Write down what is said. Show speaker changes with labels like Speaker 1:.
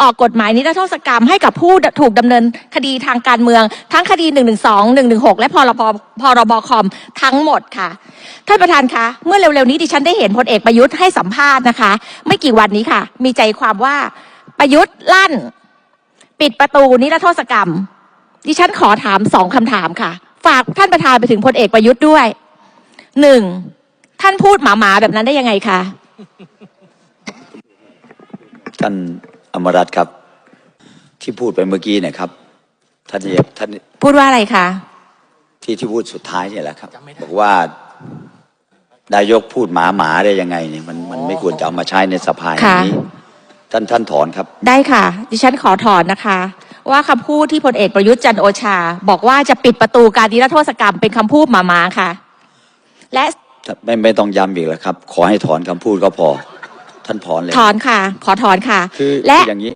Speaker 1: ออกกฎหมายนิรโทษกรรมให้กับผู้ถูกดำเนินคดีทางการเมือง ทั้งคดี 1 1 2 1 1 6 และพรบพรบคอมทั้งหมดค่ะ ท่านประธานคะเมื่อเร็วๆนี้ดิฉันได้เห็นพลเอกประยุทธ์ให้สัมภาษณ์นะคะ ไม่กี่วันนี้ค่ะ มีใจความว่าประยุทธ์ลั่น ปิดประตูนิรโทษกรรม ดิฉันขอถามสองคำถามค่ะ ฝากท่านประธานไปถึงพลเอกประยุทธ์ด้วยหนึ่งท่านพูดหมาๆแบบนั้นได้ยังไงคะ
Speaker 2: ท่าน อมรัตน์ครับ ที่พูดไปเมื่อกี้เนะครับท่านเนี่ยท่าน
Speaker 1: พูดว่าอะไรคะ
Speaker 2: ที่ที่พูดสุดท้ายเนี่ยแหละครับ บอกว่านายกพูดหมาหมาได้ยังไงเนี่ยมันมันไม่ควรจะเอามาใช้ในสภาอย่างนี้ ท่านท่านถอนครับ
Speaker 1: ได้ค่ะ ดิฉันขอถอนนะคะ ว่าคำพูดที่พลเอกประยุทธ์จันทร์โอชา บอกว่าจะปิดประตูการนิรโทษกรรมเป็นคำพูดหมาๆค่ะ และ
Speaker 2: ไม่ไม่ต้องย้ำอีกแล้วครับ ขอให้ถอนคำพูดก็พอ ท่านถอนเลย
Speaker 1: ถอนค่ะ ขอถอนค่ะ
Speaker 2: คือ
Speaker 1: และ
Speaker 2: คืออย่างนี้